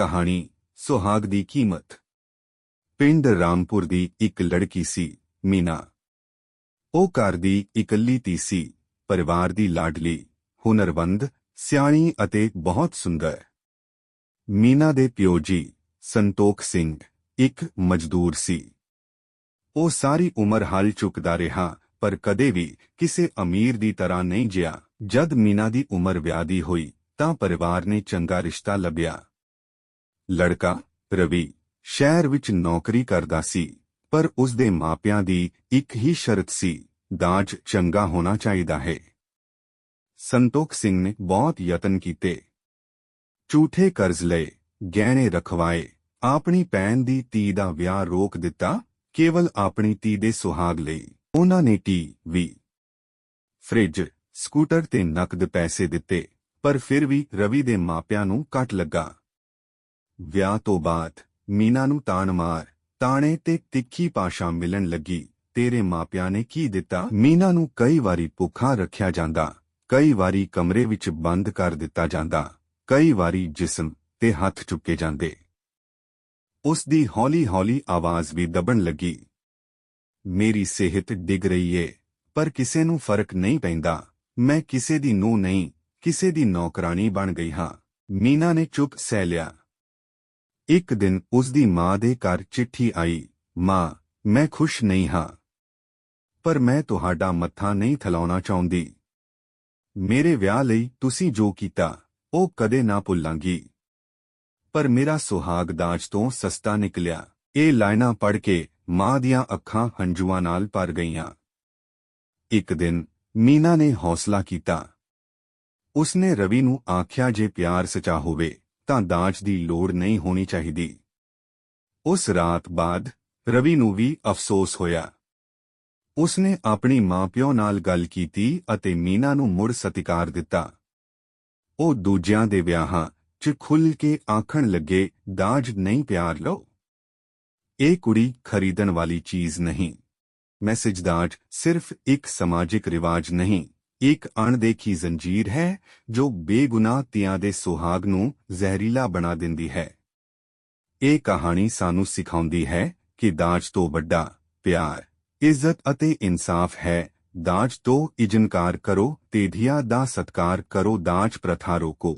ਕਹਾਣੀ ਸੁਹਾਗ ਦੀ ਕੀਮਤ। ਪਿੰਡ ਰਾਮਪੁਰ ਦੀ ਇੱਕ ਲੜਕੀ ਸੀ, ਮੀਨਾ। ਉਹ ਘਰ ਦੀ ਇਕੱਲੀ ਧੀ ਸੀ, ਪਰਿਵਾਰ ਦੀ ਲਾਡਲੀ ਹੁਨਰਵੰਦ ਸਿਆਣੀ ਅਤੇ ਬਹੁਤ ਸੁੰਦਰ। ਮੀਨਾ ਦੇ ਪਿਓ ਜੀ, ਸੰਤੋਖ ਸਿੰਘ, ਇੱਕ ਮਜ਼ਦੂਰ ਸੀ। ਉਹ ਸਾਰੀ ਉਮਰ ਹਲ ਚੁੱਕਦਾ ਰਿਹਾ, ਪਰ ਕਦੇ ਵੀ ਕਿਸੇ ਅਮੀਰ ਦੀ ਤਰ੍ਹਾਂ ਨਹੀਂ ਜਿਆ। ਜਦ ਮੀਨਾ ਦੀ ਉਮਰ ਵਿਆਹਦੀ ਹੋਈ, ਤਾਂ ਪਰਿਵਾਰ ਨੇ ਚੰਗਾ ਰਿਸ਼ਤਾ ਲੱਭਿਆ। ਲੜਕਾ, ਰਵੀ, ਸ਼ਹਿਰ ਵਿੱਚ ਨੌਕਰੀ ਕਰਦਾ ਸੀ, ਪਰ ਉਸ ਦੇ ਮਾਪਿਆਂ ਦੀ ਇੱਕ ਹੀ ਸ਼ਰਤ ਸੀ, ਦਾਜ ਚੰਗਾ ਹੋਣਾ ਚਾਹੀਦਾ ਹੈ। ਸੰਤੋਖ ਸਿੰਘ ਨੇ ਬਹੁਤ ਯਤਨ ਕੀਤੇ। ਝੂਠੇ ਕਰਜ਼ ਲਏ, ਗਹਿਣੇ ਰਖਵਾਏ, ਆਪਣੀ ਭੈਣ ਦੀ ਧੀ ਦਾ ਵਿਆਹ ਰੋਕ ਦਿੱਤਾ, ਕੇਵਲ ਆਪਣੀ ਧੀ ਦੇ ਸੁਹਾਗ ਲਈ। ਉਹਨਾਂ ਨੇ ਟੀ, ਵੀ, ਫ੍ਰਿਜ, ਸਕੂਟਰ ਤੇ ਨਕਦ ਪੈਸੇ ਦਿੱਤੇ, ਪਰ ਫਿਰ ਵੀ ਰਵੀ ਦੇ ਮਾਪਿਆਂ ਨੂੰ ਕੱਟ ਲੱਗਾ। ਵਿਆਹ ਤੋਂ ਬਾਅਦ ਮੀਨਾ ਨੂੰ ਤਾਣ ਮਾਰ, ਤਾਣੇ ਤੇ ਤਿੱਖੀ ਪਾਸ਼ਾ ਮਿਲਣ ਲੱਗੀ, ਤੇਰੇ ਮਾਪਿਆਂ ਨੇ ਕੀ ਦਿੱਤਾ? ਮੀਨਾ ਨੂੰ ਕਈ ਵਾਰੀ ਭੁੱਖਾ ਰੱਖਿਆ ਜਾਂਦਾ, ਕਈ ਵਾਰੀ ਕਮਰੇ ਵਿੱਚ ਬੰਦ ਕਰ ਦਿੱਤਾ ਜਾਂਦਾ, ਕਈ ਵਾਰੀ ਜਿਸਮ ਤੇ ਹੱਥ ਚੁੱਕੇ ਜਾਂਦੇ। ਉਸ ਦੀ ਹੌਲੀ-ਹੌਲੀ ਆਵਾਜ਼ ਵੀ ਦਬਣ ਲੱਗੀ। ਮੇਰੀ ਸਿਹਤ ਡਿੱਗ ਰਹੀ ਏ, ਪਰ ਕਿਸੇ ਨੂੰ ਫ਼ਰਕ ਨਹੀਂ ਪੈਂਦਾ, ਮੈਂ ਕਿਸੇ ਦੀ ਨੂੰ ਨਹੀਂ, ਕਿਸੇ ਦੀ ਨੌਕਰਾਨੀ ਬਣ ਗਈ ਹਾਂ। ਮੀਨਾ ਨੇ ਚੁੱਪ ਸਹਿ ਲਿਆ। ਇੱਕ ਦਿਨ ਉਸ ਦੀ ਮਾਂ ਦੇ ਘਰ ਚਿੱਠੀ ਆਈ, ਮਾਂ, ਮੈਂ ਖੁਸ਼ ਨਹੀਂ ਹਾਂ। ਪਰ ਮੈਂ ਤੁਹਾਡਾ ਮੱਥਾ ਨਹੀਂ ਥਲਾਉਣਾ ਚਾਹੁੰਦੀ। ਮੇਰੇ ਵਿਆਹ ਲਈ ਤੁਸੀਂ ਜੋ ਕੀਤਾ, ਉਹ ਕਦੇ ਨਾ ਭੁੱਲਾਂਗੀ। ਪਰ ਮੇਰਾ ਸੁਹਾਗ ਦਾਜ ਤੋਂ ਸਸਤਾ ਨਿਕਲਿਆ। ਇਹ ਲਾਈਨਾਂ ਪੜ੍ਹ ਕੇ ਮਾਂ ਦੀਆਂ ਅੱਖਾਂ ਹੰਝੂਆਂ ਨਾਲ ਭਰ ਗਈਆਂ। ਇੱਕ ਦਿਨ ਮੀਨਾ ਨੇ ਹੌਸਲਾ ਕੀਤਾ। ਉਸਨੇ ਰਵੀ ਨੂੰ ਆਖਿਆ ਜੇ ਪਿਆਰ ਸਚਾ ਹੋਵੇ ਤਾਂ ਦਾਜ ਦੀ ਲੋੜ ਨਹੀਂ ਹੋਣੀ ਚਾਹੀਦੀ। ਉਸ ਰਾਤ ਬਾਅਦ ਰਵੀ ਨੂੰ ਵੀ ਅਫਸੋਸ ਹੋਇਆ। ਉਸਨੇ ਆਪਣੀ ਮਾਂ-ਪਿਓ ਨਾਲ ਗੱਲ ਕੀਤੀ ਅਤੇ ਮੀਨਾ ਨੂੰ ਮੁੜ ਸਤਿਕਾਰ ਦਿੱਤਾ। ਉਹ ਦੂਜਿਆਂ ਦੇ ਵਿਆਹਾਂ 'ਚ ਖੁੱਲ੍ਹ ਕੇ ਆਖਣ ਲੱਗੇ, ਦਾਜ ਨਹੀਂ ਪਿਆਰ ਲਓ। ਇਹ ਕੁੜੀ ਖਰੀਦਣ ਵਾਲੀ ਚੀਜ਼ ਨਹੀਂ। ਮੈਸੇਜ ਦਾਜ ਸਿਰਫ ਇੱਕ ਸਮਾਜਿਕ ਰਿਵਾਜ ਨਹੀਂ। ਇੱਕ ਅਣਦੇਖੀ ਜ਼ੰਜੀਰ ਹੈ, ਜੋ ਬੇਗੁਨਾਹ ਧੀਆਂ ਦੇ ਸੁਹਾਗ ਨੂੰ ਜ਼ਹਿਰੀਲਾ ਬਣਾ ਦਿੰਦੀ ਹੈ। ਇਹ ਕਹਾਣੀ ਸਾਨੂੰ ਸਿਖਾਉਂਦੀ ਹੈ ਕਿ ਦਾਜ ਤੋਂ ਵੱਡਾ ਪਿਆਰ, ਇੱਜ਼ਤ ਅਤੇ ਇਨਸਾਫ ਹੈ। ਦਾਜ ਤੋਂ ਇਜਨਕਾਰ ਕਰੋ ਤੇ ਧੀਆ ਦਾ ਸਤਕਾਰ ਕਰੋ, ਦਾਜ ਪ੍ਰਥਾ ਰੋਕੋ।